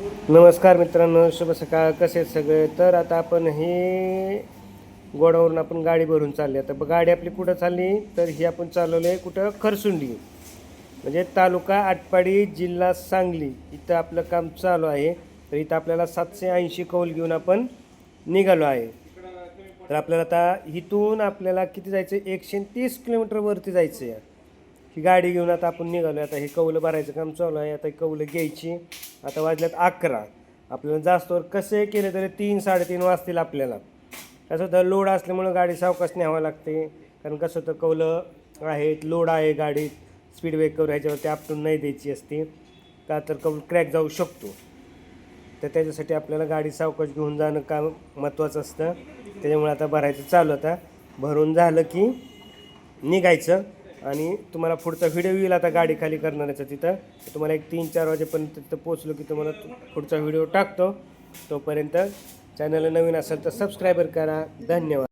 नमस्कार मित्रांनो शुभ सकाळ. कसे सगळे? तर आता आपण हे गोडावरून आपण गाडी भरून चालली. आता गाडी आपली कुठं चालली? तर ही आपण चालवली आहे कुठं? खरसुंडी. म्हणजे तालुका आटपाडी जिल्हा सांगली. इथं आपलं काम चालू आहे. तर इथं आपल्याला सातशे ऐंशी कौल घेऊन आपण निघालो आहे. तर आपल्याला आता इथून आपल्याला किती जायचं एकशे तीस किलोमीटरवरती जायचं आहे ही गाडी घेऊन आता आपण निघालो आता हे कौलं भरायचं काम चालू आहे. आता ही कौलं घ्यायची. आता वाजल्यात अकरा. आपल्याला जास्तवर कसे केले तरी तीन साडेतीन वाजतील आपल्याला. कसं होतं लोड असल्यामुळं गाडी सावकाश न्यावं लागते. कारण कसं होतं कौलं आहेत लोड आहे गाडीत. स्पीड ब्रेकर ह्याच्यावरती आपटून नाही द्यायची असते. का तर कौल क्रॅक जाऊ शकतो. तर त्याच्यासाठी आपल्याला गाडी सावकाश घेऊन जाणं काम महत्त्वाचं असतं. त्याच्यामुळे आता भरायचं चालू आता. भरून झालं की निघायचं. आणि तुम्हाला पुढचा व्हिडिओ येईल आता गाडी खाली करणाऱ्याचा तिथं. तुम्हाला एक तीन चार वाजेपर्यंत तिथं पोचलो की तुम्हाला पुढचा व्हिडिओ टाकतो. तोपर्यंत चॅनल नवीन असेल तर सबस्क्राईबर करा. धन्यवाद.